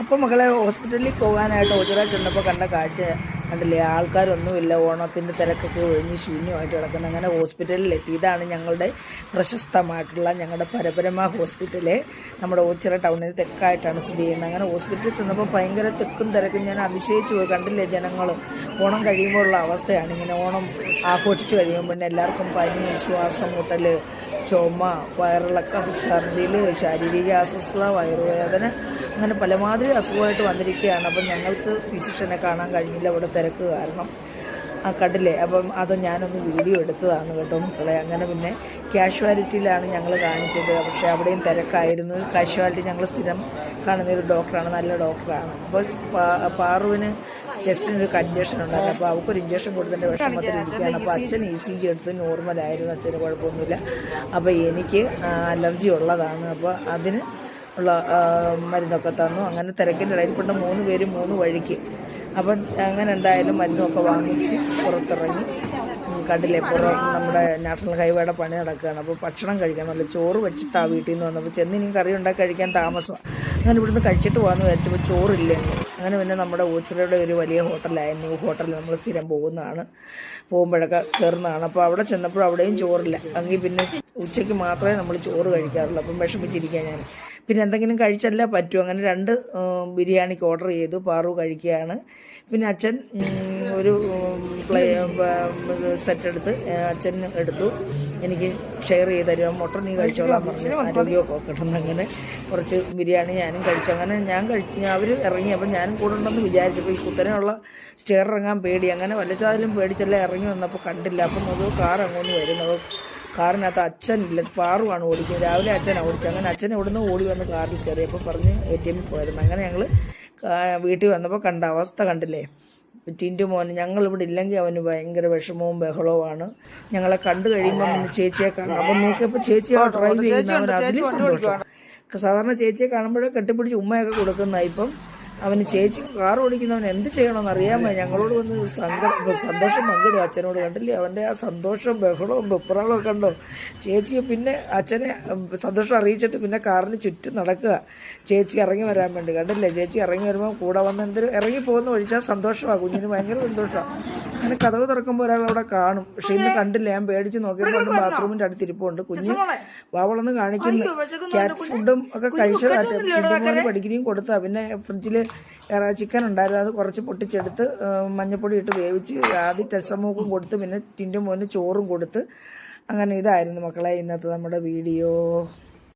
അപ്പോൾ മകളെ ഹോസ്പിറ്റലിൽ പോകാനായിട്ട് ഒജറ ചെന്നപ്പോൾ കണ്ട കാഴ്ച കണ്ടില്ലേ? ആൾക്കാരൊന്നുമില്ല ഓണത്തിന്റെ തിരക്കൊക്കെ ഒഴിഞ്ഞ് ശൂന്യമായിട്ട് കിടക്കുന്നത് അങ്ങനെ ഹോസ്പിറ്റലിൽ എത്തി. ഇതാണ് ഞങ്ങളുടെ പ്രശസ്തമായിട്ടുള്ള ഞങ്ങളുടെ പരപരമ ഹോസ്പിറ്റൽ നമ്മുടെ ഓച്ചിറ ടൗണിൽ തെക്കായിട്ടാണ് സ്ഥിതി ചെയ്യുന്നത്. അങ്ങനെ ഹോസ്പിറ്റലിൽ ചെന്നപ്പോൾ ഭയങ്കര തെക്കും തിരക്കും. ഞാൻ അതിശയിച്ചു പോയി. കണ്ടില്ലേ ജനങ്ങൾ ഓണം കഴിയുമ്പോഴുള്ള അവസ്ഥയാണ്. ഇങ്ങനെ ഓണം ആഘോഷിച്ച് കഴിയുമ്പോൾ പിന്നെ എല്ലാവർക്കും പനി ശ്വാസം മുട്ടൽ ചുമ വയറിളക്കം ഛർദിൽ ശാരീരിക അസ്വസ്ഥത വയറുവേദന അങ്ങനെ പലമാതിരി അസുഖമായിട്ട് വന്നിരിക്കുകയാണ്. അപ്പം ഞങ്ങൾക്ക് ഫിസിഷ്യനെ കാണാൻ കഴിഞ്ഞില്ല. അവിടെ തിരക്ക് കാരണം. ആ കണ്ടില്ലേ? അപ്പം അത് ഞാനൊന്ന് വീഡിയോ എടുത്തതാണ് കേട്ടോ. മക്കളെ അങ്ങനെ പിന്നെ കാഷ്വാലിറ്റിയിലാണ് ഞങ്ങൾ കാണിച്ചത്. പക്ഷേ അവിടെയും തിരക്കായിരുന്നു. കാഷ്വാലിറ്റി ഞങ്ങൾ സ്ഥിരം കാണുന്ന ഒരു ഡോക്ടറാണ് നല്ല ഡോക്ടറാണ് അപ്പോൾ പാറുവിന് ചെസ്റ്റിനൊരു കൺജഷൻ ഉണ്ടായിരുന്നു. അപ്പോൾ അവൾക്കൊരു ഇഞ്ചക്ഷൻ കൊടുത്തതിന്റെ വിഷമത്തിലിരിക്കുകയാണ്. അപ്പോൾ അച്ഛൻ ഇ സി ജി എടുത്ത് നോർമലായിരുന്നു അച്ഛന് കുഴപ്പമൊന്നുമില്ല. അപ്പോൾ എനിക്ക് അലർജി ഉള്ളതാണ്. അപ്പോൾ അതിന് ഉള്ള മരുന്നൊക്കെ തന്നു. അങ്ങനെ തിരക്കിന്റെ ഇടയിൽ മൂന്ന് പേര് മൂന്ന് വഴിക്ക്. അപ്പം അങ്ങനെ എന്തായാലും മരുന്നൊക്കെ വാങ്ങിച്ച് പുറത്തിറങ്ങി. കണ്ടില്ലേ പുറം നമ്മുടെ നാഷണൽ ഹൈവേയുടെ പണി നടക്കുകയാണ്. അപ്പോൾ ഭക്ഷണം കഴിക്കണമല്ലോ ചോറ് വെച്ചിട്ടാണ് വീട്ടിൽ നിന്ന് വന്നപ്പോൾ ചെന്ന് ഇനി കറി ഉണ്ടാക്കി കഴിക്കാൻ താമസം. അങ്ങനെ ഇവിടുന്ന് കഴിച്ചിട്ട് പോകാമെന്ന് വിചാരിച്ചപ്പോൾ ചോറില്ല? അങ്ങനെ പിന്നെ നമ്മുടെ ഓച്ചിറയുടെ ഒരു വലിയ ഹോട്ടലായ. ന്യൂ ഹോട്ടലിൽ നമ്മൾ സ്ഥിരം പോകുന്നതാണ്. പോകുമ്പോഴൊക്കെ കയറുന്നതാണ്. അപ്പോൾ അവിടെ ചെന്നപ്പോൾ അവിടെയും ചോറില്ല. എങ്കിൽ പിന്നെ ഉച്ചയ്ക്ക് മാത്രമേ നമ്മൾ ചോറ് കഴിക്കാറുള്ളൂ. അപ്പം വിഷമിച്ചിരിക്കാൻ ഞാൻ. പിന്നെ എന്തെങ്കിലും കഴിച്ചല്ല പറ്റൂ. അങ്ങനെ രണ്ട് ബിരിയാണിക്ക് ഓർഡർ ചെയ്തു. പാറു കഴിക്കുകയാണ്. പിന്നെ അച്ഛൻ ഒരു പ്ലേ സെറ്റ് എടുത്ത് അച്ഛൻ എടുത്തു. എനിക്ക് ഷെയർ ചെയ്ത് തരുക മുട്ട നീ കഴിച്ചോളാം പറഞ്ഞു ആരോഗ്യമൊക്കെ കിട്ടുന്ന അങ്ങനെ. കുറച്ച് ബിരിയാണി ഞാനും കഴിച്ചു. അങ്ങനെ ഞാൻ കഴിച്ചു അവർ ഇറങ്ങി. അപ്പം ഞാനും കൂടെ ഉണ്ടെന്ന് വിചാരിച്ചപ്പോൾ ഈ കുത്തനെയുള്ള സ്റ്റെയർ ഇറങ്ങാൻ പേടി. അങ്ങനെ വല്ലച്ചാതിലും പേടിച്ചെല്ലാം ഇറങ്ങി വന്നപ്പോൾ കണ്ടില്ല. അപ്പം അത് കാർ അങ്ങോട്ട് വരുന്നത്. കാറിനകത്ത് അച്ഛനില്ല പാറുവാണ് ഓടിക്കുന്നത്. രാവിലെ അച്ഛനാണ് ഓടിച്ചത്. അങ്ങനെ അച്ഛൻ ഇവിടുന്ന് ഓടി വന്ന് കാറിൽ കയറി. അപ്പോൾ പറഞ്ഞ് എ ടി എമ്മിൽ പോയിരുന്നു അങ്ങനെ ഞങ്ങൾ വീട്ടിൽ വന്നപ്പോൾ കണ്ട അവസ്ഥ കണ്ടില്ലേ? ടിന്റു മോൻ ഞങ്ങളിവിടെ ഇല്ലെങ്കിൽ അവന് ഭയങ്കര വിഷമവും ബഹളവുമാണ്. ഞങ്ങളെ കണ്ടു കഴിയുമ്പോൾ ചേച്ചിയെ കാണാം. അപ്പം നോക്കിയപ്പോൾ ചേച്ചി ആ ഡ്രൈവ് ചെയ്യുന്ന അവൻ അതിലും സന്തോഷം. സാധാരണ ചേച്ചിയെ കാണുമ്പോഴേ കെട്ടിപ്പിടിച്ച് ഉമ്മയൊക്കെ കൊടുക്കുന്ന ഇപ്പം. അവന് ചേച്ചി കാർ ഓടിക്കുന്നവൻ എന്ത് ചെയ്യണമെന്ന് അറിയാമോ? ഞങ്ങളോട് വന്ന് സങ്കടം സന്തോഷം പങ്കിടും അച്ഛനോട്. കണ്ടില്ലേ? അവന്റെ ആ സന്തോഷം ബഹളവും വെപ്രാളവും കണ്ടോ. ചേച്ചിയെ പിന്നെ അച്ഛനെ സന്തോഷം അറിയിച്ചിട്ട് പിന്നെ കാറിന് ചുറ്റും നടക്കുക. ചേച്ചി ഇറങ്ങി വരാൻ വേണ്ടി. കണ്ടില്ലേ? ചേച്ചി ഇറങ്ങി വരുമ്പോൾ കൂടെ വന്ന് എന്തൊരു ഇറങ്ങി പോകുന്ന ഒഴിച്ചാൽ സന്തോഷമാണ് കുഞ്ഞിന് ഭയങ്കര സന്തോഷമാണ് അങ്ങനെ കഥവ് തുറക്കുമ്പോൾ ഒരാൾ അവിടെ കാണും. പക്ഷെ ഇന്ന് കണ്ടില്ല ഞാൻ പേടിച്ച് നോക്കിയപ്പോൾ ബാത്റൂമിന്റെ അടുത്ത് ഇരിപ്പുണ്ട് കുഞ്ഞ് വാവളൊന്ന് കാണിക്കുന്നു. ക്യാറ്റ് ഫുഡും ഒക്കെ കഴിച്ചതായിട്ട് പഠിക്കുകയും കൊടുത്താ. പിന്നെ ഫ്രിഡ്ജിൽ ചിക്കൻ ഉണ്ടായിരുന്നു. അത് കുറച്ച് പൊട്ടിച്ചെടുത്ത് മഞ്ഞപ്പൊടി ഇട്ട് വേവിച്ച് ആദ്യം ടെസമൂക്കും കൊടുത്ത് പിന്നെ ടിന്റെ മോന് ചോറും കൊടുത്ത്. അങ്ങനെ ഇതായിരുന്നു മക്കളെ ഇന്നത്തെ നമ്മുടെ വീഡിയോ.